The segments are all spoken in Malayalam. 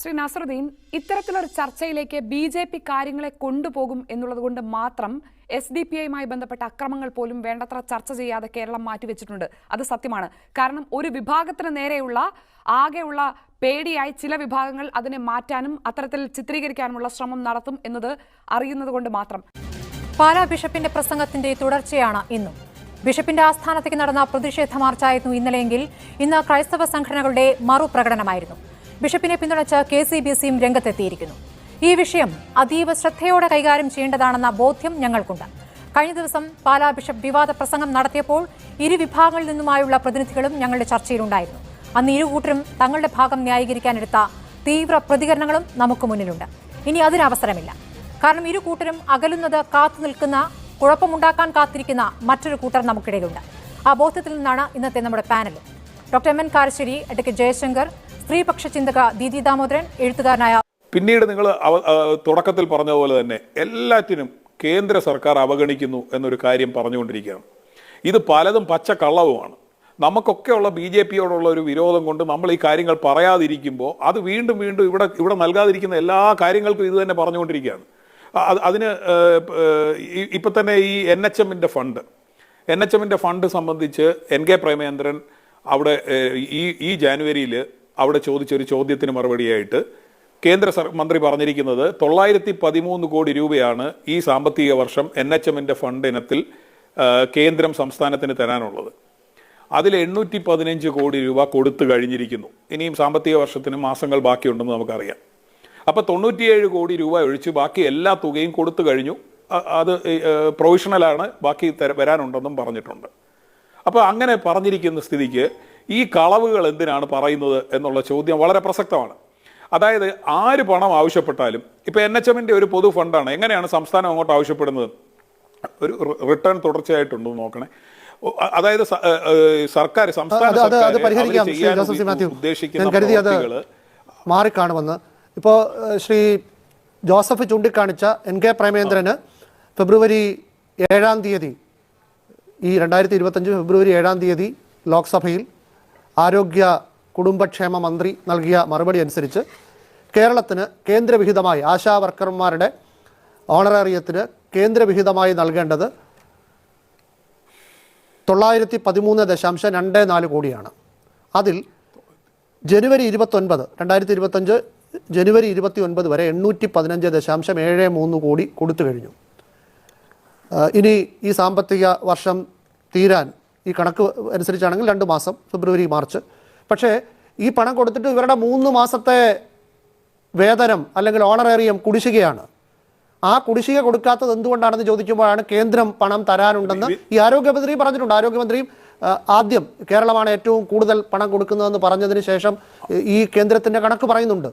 ശ്രീ നസറുദ്ദീൻ ഇത്തരത്തിലൊരു ചർച്ചയിലേക്ക് ബി ജെ പി കാര്യങ്ങളെ കൊണ്ടുപോകും എന്നുള്ളത് കൊണ്ട് മാത്രം എസ് ഡി പി ഐയുമായി ബന്ധപ്പെട്ട അക്രമങ്ങൾ പോലും വേണ്ടത്ര ചർച്ച ചെയ്യാതെ കേരളം മാറ്റിവെച്ചിട്ടുണ്ട്. അത് സത്യമാണ്. കാരണം ഒരു വിഭാഗത്തിന് നേരെയുള്ള ആകെയുള്ള പേടിയായി ചില വിഭാഗങ്ങൾ അതിനെ മാറ്റാനും അത്തരത്തിൽ ചിത്രീകരിക്കാനുമുള്ള ശ്രമം നടത്തും എന്നത് അറിയുന്നത് കൊണ്ട് മാത്രം. പാലാ ബിഷപ്പിന്റെ പ്രസംഗത്തിന്റെ തുടർച്ചയാണ് ഇന്നും. ബിഷപ്പിന്റെ ആസ്ഥാനത്തേക്ക് നടന്ന പ്രതിഷേധ മാർച്ചായിരുന്നു ഇന്നലെയെങ്കിൽ ഇന്ന് ക്രൈസ്തവ സംഘടനകളുടെ മറുപ്രകടനമായിരുന്നു. ബിഷപ്പിനെ പിന്തുണച്ച് കെ സി ബി സിയും രംഗത്തെത്തിയിരിക്കുന്നു. ഈ വിഷയം അതീവ ശ്രദ്ധയോടെ കൈകാര്യം ചെയ്യേണ്ടതാണെന്ന ബോധ്യം ഞങ്ങൾക്കുണ്ട്. കഴിഞ്ഞ ദിവസം പാലാ ബിഷപ്പ് വിവാദ പ്രസംഗം നടത്തിയപ്പോൾ ഇരു വിഭാഗങ്ങളിൽ നിന്നുമായുള്ള പ്രതിനിധികളും ഞങ്ങളുടെ ചർച്ചയിലുണ്ടായിരുന്നു. അന്ന് ഇരുകൂട്ടരും തങ്ങളുടെ ഭാഗം ന്യായീകരിക്കാനെടുത്ത തീവ്ര പ്രതികരണങ്ങളും നമുക്ക് മുന്നിലുണ്ട്. ഇനി അതിന് അവസരമില്ല കാരണം ഇരു കൂട്ടരും അകലുന്നത് കാത്തു നിൽക്കുന്ന കുഴപ്പമുണ്ടാക്കാൻ കാത്തിരിക്കുന്ന മറ്റൊരു കൂട്ടർ നമുക്കിടയിലുണ്ട്. ആ ബോധ്യത്തിൽ നിന്നാണ് ഇന്നത്തെ നമ്മുടെ panel doctor M N Karassery advocate Jayashankar സ്ത്രീപക്ഷ ചിന്തക ദീദി ദാമോദരൻ എഴുത്തുകാരനായ പിന്നീട് നിങ്ങൾ തുടക്കത്തിൽ പറഞ്ഞതുപോലെ തന്നെ എല്ലാറ്റിനും കേന്ദ്ര സർക്കാർ അവഗണിക്കുന്നു എന്നൊരു കാര്യം പറഞ്ഞുകൊണ്ടിരിക്കുകയാണ്. ഇത് പലതും പച്ച കള്ളവുമാണ്. നമുക്കൊക്കെയുള്ള ബി ജെ പിയോടുള്ള ഒരു വിരോധം കൊണ്ട് നമ്മൾ ഈ കാര്യങ്ങൾ പറയാതിരിക്കുമ്പോൾ അത് വീണ്ടും വീണ്ടും ഇവിടെ ഇവിടെ നൽകാതിരിക്കുന്ന എല്ലാ കാര്യങ്ങൾക്കും ഇത് തന്നെ പറഞ്ഞുകൊണ്ടിരിക്കുകയാണ്. അത് അതിന് ഇപ്പൊ തന്നെ ഈ എൻ എച്ച് എമ്മിന്റെ ഫണ്ട്. എൻ എച്ച് എമ്മിന്റെ ഫണ്ട് സംബന്ധിച്ച് എൻ കെ പ്രേമചന്ദ്രൻ അവിടെ ഈ ഈ ജാനുവരിയിൽ അവിടെ ചോദിച്ച ഒരു ചോദ്യത്തിന് മറുപടിയായിട്ട് കേന്ദ്ര സർ- മന്ത്രി പറഞ്ഞിരിക്കുന്നത് തൊള്ളായിരത്തി പതിമൂന്ന് കോടി രൂപയാണ് ഈ സാമ്പത്തിക വർഷം എൻ എച്ച് എമ്മിന്റെ ഫണ്ട് ഇനത്തിൽ കേന്ദ്രം സംസ്ഥാനത്തിന് തരാനുള്ളത്. അതിൽ എണ്ണൂറ്റി പതിനഞ്ച് കോടി രൂപ കൊടുത്തു കഴിഞ്ഞിരിക്കുന്നു. ഇനിയും സാമ്പത്തിക വർഷത്തിന് മാസങ്ങൾ ബാക്കിയുണ്ടെന്ന് നമുക്കറിയാം. അപ്പോൾ തൊണ്ണൂറ്റിയേഴ് കോടി രൂപ ഒഴിച്ച് ബാക്കി എല്ലാ തുകയും കൊടുത്തു കഴിഞ്ഞു. അത് പ്രൊവിഷണലാണ് ബാക്കി വരാനുണ്ടെന്നും പറഞ്ഞിട്ടുണ്ട്. അപ്പോൾ അങ്ങനെ പറഞ്ഞിരിക്കുന്ന സ്ഥിതിക്ക് ഈ കളവുകൾ എന്തിനാണ് പറയുന്നത് എന്നുള്ള ചോദ്യം വളരെ പ്രസക്തമാണ്. അതായത് ആര് പണം ആവശ്യപ്പെട്ടാലും ഇപ്പോൾ എൻ എച്ച് എമ്മിന്റെ ഒരു പൊതു ഫണ്ടാണ് എങ്ങനെയാണ് സംസ്ഥാനം അങ്ങോട്ട് ആവശ്യപ്പെടുന്നത്? ഒരു റിട്ടേൺ തുടർച്ചയായിട്ടുണ്ടോ നോക്കണേ. അതായത് സർക്കാർ സംസ്ഥാന ഉദ്ദേശിക്കുന്ന മാറിക്കാണുമെന്ന്. ഇപ്പോൾ ശ്രീ ജോസഫ് ചൂണ്ടിക്കാണിച്ച എൻ കെ പ്രേമേന്ദ്രന് ഫെബ്രുവരി ഏഴാം തീയതി ഈ രണ്ടായിരത്തി ഇരുപത്തഞ്ച് ഫെബ്രുവരി ഏഴാം തീയതി ലോക്സഭയിൽ ആരോഗ്യ കുടുംബക്ഷേമ മന്ത്രി നൽകിയ മറുപടി അനുസരിച്ച് കേരളത്തിന് കേന്ദ്രവിഹിതമായി ആശാ വർക്കർമാരുടെ ഓണറേറിയത്തിന് കേന്ദ്രവിഹിതമായി നൽകേണ്ടത് തൊള്ളായിരത്തി പതിമൂന്ന് ദശാംശം രണ്ട് നാല് കോടിയാണ്. അതിൽ ജനുവരി ഇരുപത്തൊൻപത് രണ്ടായിരത്തി ഇരുപത്തഞ്ച് ജനുവരി ഇരുപത്തി ഒൻപത് വരെ എണ്ണൂറ്റി പതിനഞ്ച് ദശാംശം ഏഴ് മൂന്ന് കോടി കൊടുത്തു കഴിഞ്ഞു. ഇനി ഈ സാമ്പത്തിക വർഷം തീരാൻ ഈ കണക്ക് അനുസരിച്ചാണെങ്കിൽ രണ്ട് മാസം ഫെബ്രുവരി മാർച്ച്. പക്ഷേ ഈ പണം കൊടുത്തിട്ട് ഇവരുടെ മൂന്ന് മാസത്തെ വേതനം അല്ലെങ്കിൽ ഓണറേറിയം കുടിശ്ശികയാണ്. ആ കുടിശ്ശിക കൊടുക്കാത്തത് എന്തുകൊണ്ടാണെന്ന് ചോദിക്കുമ്പോഴാണ് കേന്ദ്രം പണം തരാനുണ്ടെന്ന് ഈ ആരോഗ്യമന്ത്രി പറഞ്ഞിട്ടുണ്ട്. ആരോഗ്യമന്ത്രിയും ആദ്യം കേരളമാണ് ഏറ്റവും കൂടുതൽ പണം കൊടുക്കുന്നതെന്ന് പറഞ്ഞതിന് ശേഷം ഈ കേന്ദ്രത്തിന്റെ കണക്ക് പറയുന്നുണ്ട്.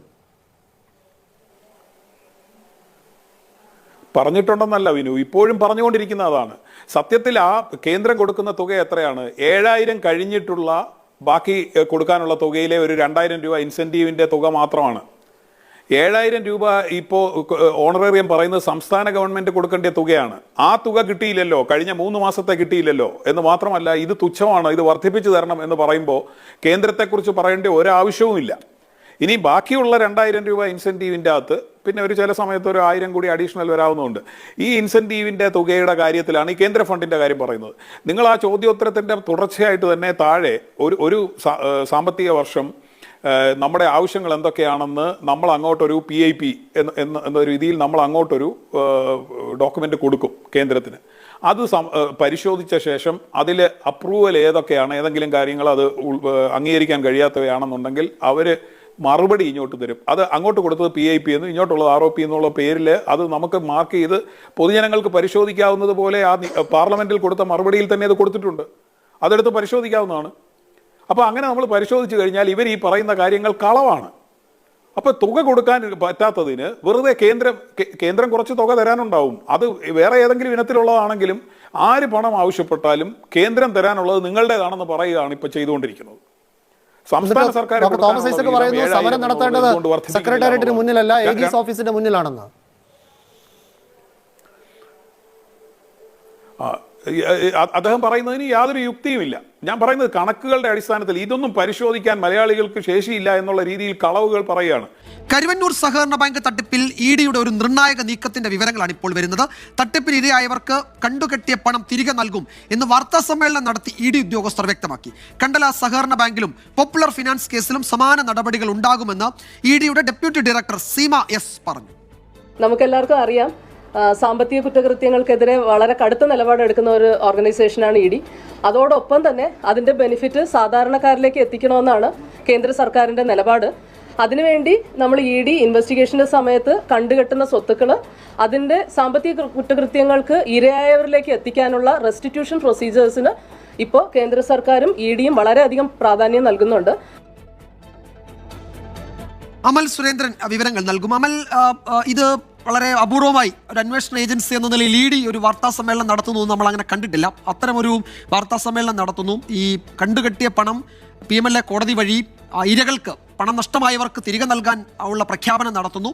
പറഞ്ഞിട്ടുണ്ടെന്നല്ല വിനു ഇപ്പോഴും പറഞ്ഞുകൊണ്ടിരിക്കുന്ന അതാണ്. സത്യത്തിൽ ആ കേന്ദ്രം കൊടുക്കുന്ന തുക എത്രയാണ്? ഏഴായിരം കഴിഞ്ഞിട്ടുള്ള ബാക്കി കൊടുക്കാനുള്ള തുകയിലെ ഒരു രണ്ടായിരം രൂപ ഇൻസെന്റീവിന്റെ തുക മാത്രമാണ്. ഏഴായിരം രൂപ ഇപ്പോൾ ഓണറേറിയം പറയുന്നത് സംസ്ഥാന ഗവൺമെന്റ് കൊടുക്കേണ്ട തുകയാണ്. ആ തുക കിട്ടിയില്ലല്ലോ കഴിഞ്ഞ മൂന്ന് മാസത്തെ കിട്ടിയില്ലല്ലോ എന്ന് മാത്രമല്ല ഇത് തുച്ഛമാണ് ഇത് വർദ്ധിപ്പിച്ചു തരണം എന്ന് പറയുമ്പോൾ കേന്ദ്രത്തെക്കുറിച്ച് പറയേണ്ട ഒരാവശ്യവുമില്ല. ഇനി ബാക്കിയുള്ള രണ്ടായിരം രൂപ ഇൻസെന്റീവിന്റെ അകത്ത് പിന്നെ ഒരു ചില സമയത്ത് ഒരു ആയിരം കൂടി അഡീഷണൽ വരാവുന്നതുണ്ട്. ഈ ഇൻസെന്റീവിന്റെ തുകയുടെ കാര്യത്തിലാണ് ഈ കേന്ദ്ര ഫണ്ടിന്റെ കാര്യം പറയുന്നത്. നിങ്ങൾ ആ ചോദ്യോത്തരത്തിന്റെ തുടർച്ചയായിട്ട് തന്നെ താഴെ ഒരു ഒരു സാമ്പത്തിക വർഷം നമ്മുടെ ആവശ്യങ്ങൾ എന്തൊക്കെയാണെന്ന് നമ്മൾ അങ്ങോട്ടൊരു പി ഐ പി എന്ന എന്ന രീതിയിൽ നമ്മൾ അങ്ങോട്ടൊരു ഡോക്യുമെന്റ് കൊടുക്കും കേന്ദ്രത്തിന്. അത് പരിശോധിച്ച ശേഷം അതിൽ അപ്രൂവൽ ഏതൊക്കെയാണ് ഏതെങ്കിലും കാര്യങ്ങൾ അത് അംഗീകരിക്കാൻ കഴിയാത്തവയാണെന്നുണ്ടെങ്കിൽ അവർ മറുപടി ഇങ്ങോട്ട് തരും. അത് അങ്ങോട്ട് കൊടുത്തത് പി ഐ പി എന്ന് ഇങ്ങോട്ടുള്ളത് ആർ ഒ പി എന്നുള്ള പേരിൽ അത് നമുക്ക് മാർക്ക് ചെയ്ത് പൊതുജനങ്ങൾക്ക് പരിശോധിക്കാവുന്നത് പോലെ ആ പാർലമെന്റിൽ കൊടുത്ത മറുപടിയിൽ തന്നെ അത് കൊടുത്തിട്ടുണ്ട്. അതെടുത്ത് പരിശോധിക്കാവുന്നതാണ്. അപ്പോൾ അങ്ങനെ നമ്മൾ പരിശോധിച്ച് കഴിഞ്ഞാൽ ഇവർ ഈ പറയുന്ന കാര്യങ്ങൾ കളവാണ്. അപ്പോൾ തുക കൊടുക്കാൻ പറ്റാത്തതിന് വെറുതെ കേന്ദ്രം കേന്ദ്രം കുറച്ച് തുക തരാനുണ്ടാവും. അത് വേറെ ഏതെങ്കിലും ഇനത്തിലുള്ളതാണെങ്കിലും ആര് പണം ആവശ്യപ്പെട്ടാലും കേന്ദ്രം തരാനുള്ളത് നിങ്ങളുടേതാണെന്ന് പറയുകയാണ് ഇപ്പോൾ ചെയ്തുകൊണ്ടിരിക്കുന്നത്. സംസ്ഥാന സർക്കാർ തോമസ് ഐസക് പറയുന്നു സമരം നടത്തേണ്ടത് സെക്രട്ടേറിയറ്റിന് മുന്നിലല്ല ഏഗീസ് ഓഫീസിന്റെ മുന്നിലാണെന്ന്. അദ്ദേഹം പറയുന്നതിന് യാതൊരു യുക്തിയുമില്ല. ഞാൻ പറയുന്നത് കണക്കുകളുടെ അടിസ്ഥാനത്തിൽ ഇതൊന്നും പരിശോധിക്കാൻ മലയാളികൾക്ക് ശേഷിയില്ല എന്നുള്ള രീതിയിൽ കളവുകൾ പറയുകയാണ്. കരുവന്നൂർ സഹകരണ ബാങ്ക് തട്ടിപ്പിൽ ഇ ഡിയുടെ ഒരു നിർണായക നീക്കത്തിന്റെ വിവരങ്ങളാണ് ഇപ്പോൾ വരുന്നത്. തട്ടിപ്പിൽ ഇരയായവർക്ക് കണ്ടുകെട്ടിയ പണം തിരികെ നൽകും എന്ന് വാർത്താ സമ്മേളനം നടത്തി ഇ ഡി ഉദ്യോഗസ്ഥർ വ്യക്തമാക്കി. കണ്ടല സഹകരണ ബാങ്കിലും പോപ്പുലർ ഫിനാൻസ് കേസിലും സമാന നടപടികൾ ഉണ്ടാകുമെന്ന് ഇ ഡിയുടെ ഡെപ്യൂട്ടി ഡയറക്ടർ സീമ എസ് പറഞ്ഞു. നമുക്കെല്ലാവർക്കും അറിയാം സാമ്പത്തിക കുറ്റകൃത്യങ്ങൾക്കെതിരെ വളരെ കടുത്ത നിലപാടെടുക്കുന്ന ഒരു ഓർഗനൈസേഷനാണ് ഇ ഡി. അതോടൊപ്പം തന്നെ അതിന്റെ ബെനിഫിറ്റ് സാധാരണക്കാരിലേക്ക് എത്തിക്കണമെന്നാണ് കേന്ദ്ര സർക്കാരിന്റെ നിലപാട്. അതിനുവേണ്ടി നമ്മൾ ഇ ഡി ഇൻവെസ്റ്റിഗേഷന്റെ സമയത്ത് കണ്ടുകെട്ടുന്ന സ്വത്തുക്കൾ അതിന്റെ സാമ്പത്തിക കുറ്റകൃത്യങ്ങൾക്ക് ഇരയായവരിലേക്ക് എത്തിക്കാനുള്ള റെസ്റ്റിറ്റ്യൂഷൻ പ്രൊസീജിയേഴ്സിന് ഇപ്പോൾ കേന്ദ്ര സർക്കാരും ഇ ഡിയും വളരെയധികം പ്രാധാന്യം നൽകുന്നുണ്ട്. അമൽ സുരേന്ദ്രൻ വിവരങ്ങൾ നൽകും. അമൽ ഇത് വളരെ അപൂർവമായി ഒരു അന്വേഷണ ഏജൻസി എന്ന നിലയിൽ ഇ ഡി ഒരു വാർത്താ സമ്മേളനം നടത്തുന്നു നമ്മൾ അങ്ങനെ കണ്ടിട്ടില്ല. അത്തരമൊരു വാർത്താ സമ്മേളനം നടത്തുന്നു. ഈ കണ്ടുകെട്ടിയ പണം പി എം എൽ എ കോടതി വഴി ഇരകൾക്ക് പണം നഷ്ടമായവർക്ക് തിരികെ നൽകാൻ ഉള്ള പ്രഖ്യാപനം നടത്തുന്നു.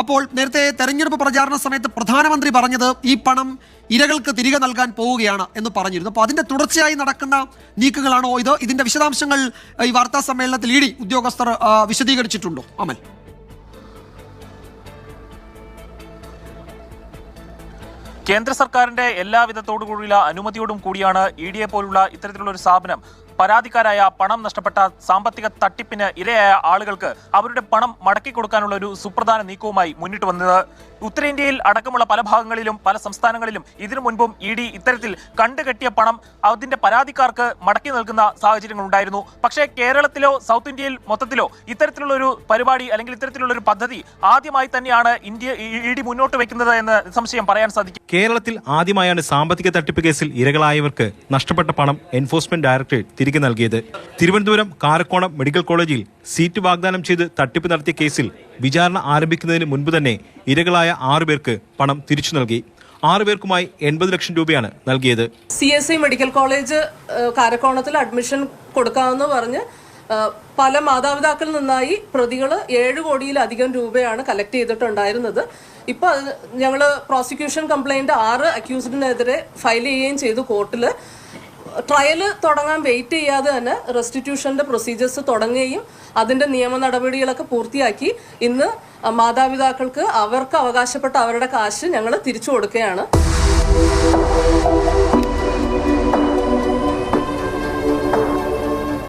അപ്പോൾ നേരത്തെ തെരഞ്ഞെടുപ്പ് പ്രചാരണ സമയത്ത് പ്രധാനമന്ത്രി പറഞ്ഞത് ഈ പണം ഇരകൾക്ക് തിരികെ നൽകാൻ പോവുകയാണ് എന്ന് പറഞ്ഞിരുന്നു. അപ്പോൾ അതിന്റെ തുടർച്ചയായി നടക്കുന്ന നീക്കങ്ങളാണോ ഇത്? ഇതിന്റെ വിശദാംശങ്ങൾ ഈ വാർത്താ സമ്മേളനത്തിൽ ഇ ഉദ്യോഗസ്ഥർ വിശദീകരിച്ചിട്ടുണ്ടോ? അമൽ. കേന്ദ്ര സർക്കാരിന്റെ എല്ലാവിധത്തോടു കൂടിയുള്ള അനുമതിയോടും കൂടിയാണ് ഇ ഡിയെ പോലുള്ള ഇത്തരത്തിലുള്ള ഒരു സ്ഥാപനം പരാതിക്കാരായ പണം നഷ്ടപ്പെട്ട സാമ്പത്തിക തട്ടിപ്പിന് ഇരയായ ആളുകൾക്ക് അവരുടെ പണം മടക്കി കൊടുക്കാനുള്ള ഒരു സുപ്രധാന നീക്കവുമായി മുന്നിട്ട് വന്നത്. ഉത്തരേന്ത്യയിൽ അടക്കമുള്ള പല ഭാഗങ്ങളിലും പല സംസ്ഥാനങ്ങളിലും ഇതിനു മുൻപും ഇ ഡി ഇത്തരത്തിൽ കണ്ടുകെട്ടിയ പണം അതിന്റെ പരാതിക്കാർക്ക് മടക്കി നൽകുന്ന സാഹചര്യങ്ങൾ ഉണ്ടായിരുന്നു പക്ഷേ കേരളത്തിലോ സൗത്ത് ഇന്ത്യയിൽ മൊത്തത്തിലോ ഇത്തരത്തിലുള്ള ഒരു പരിപാടി അല്ലെങ്കിൽ ഇത്തരത്തിലുള്ള ഒരു പദ്ധതി ആദ്യമായി തന്നെയാണ് ഇന്ത്യ ഇ ഡി മുന്നോട്ട് വെക്കുന്നത് എന്ന് സംശയം പറയാൻ സാധിക്കും. കേരളത്തിൽ ആദ്യമായാണ് സാമ്പത്തിക തട്ടിപ്പ് കേസിൽ ഇരകളായവർക്ക് നഷ്ടപ്പെട്ട പണം എൻഫോഴ്സ്മെന്റ് ഡയറക്ടറേറ്റ് തിരികെ നൽകിയത്. തിരുവനന്തപുരം കാരക്കോണം മെഡിക്കൽ കോളേജിൽ സീറ്റ് വാഗ്ദാനം ചെയ്ത് തട്ടിപ്പ് നടത്തിയ കേസിൽ വിചാരണ ആരംഭിക്കുന്നതിന് മുൻപ് തന്നെ ഇരകളായ ആറുപേർക്ക് പണം തിരിച്ചു നൽകി. ആറുപേർക്കുമായി എൺപത് ലക്ഷം രൂപയാണ് നൽകിയത്. C S I medical college കാരക്കോണത്തിൽ admission കൊടുക്കാമെന്ന് പറഞ്ഞ് പല മാതാപിതാക്കളിൽ നിന്നായി പ്രതികൾ ഏഴ് കോടിയിലധികം രൂപയാണ് കളക്ട് ചെയ്തിട്ടുണ്ടായിരുന്നത്. ഇപ്പൊ അത് പ്രോസിക്യൂഷൻ കംപ്ലൈന്റ് ആറ് അക്യൂസ്ഡിനെതിരെ ഫയൽ ചെയ്യുകയും ചെയ്തു കോർട്ടിൽ ട്രയൽ തുടങ്ങാൻ വെയിറ്റ് ചെയ്യാതെ തന്നെ റെസ്റ്റിറ്റ്യൂഷന്റെ പ്രൊസീജിയേഴ്സ് തുടങ്ങുകയും അതിന്റെ നിയമ നടപടികളൊക്കെ പൂർത്തിയാക്കി. ഇന്ന് മാതാപിതാക്കൾക്ക് അവർക്ക് അവകാശപ്പെട്ട അവരുടെ കാശ് ഞങ്ങൾ തിരിച്ചു കൊടുക്കുകയാണ്.